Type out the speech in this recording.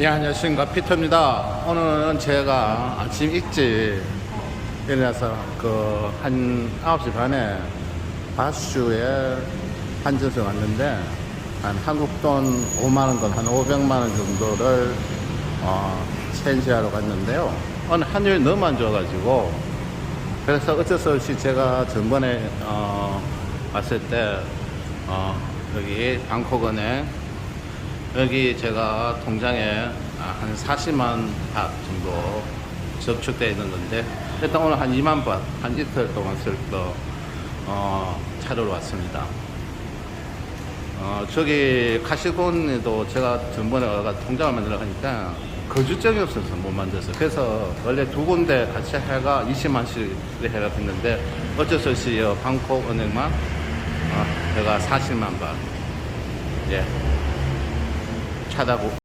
예, 안녕하십니까. 피터입니다. 오늘은 제가 아침 일찍 일어나서 그 한 9시 반에 바슈에 한전에 왔는데 한 한국 돈 5만원, 한 500만원 정도를 어, 체인지하러 갔는데요. 오늘 환율이 너무 안 좋아가지고 그래서 어쩔 수 없이 제가 전번에 어, 왔을 때 어, 여기 방콕은행 여기 제가 통장에 아, 한 40만 바 정도 저축되어 있는 건데 일단 오늘 한 2만 바, 한 이틀 동안 쓸거 어, 차로 왔습니다. 어, 저기 카시곤에도 제가 전번에 와가 통장을 만들어 가니까 거주증이 없어서 못 만들었어요. 그래서 원래 두 군데 같이 해가 20만씩 해가 됐는데 어쩔 수 없이 이 방콕 은행만 어, 제가 40만 바 예. 차다고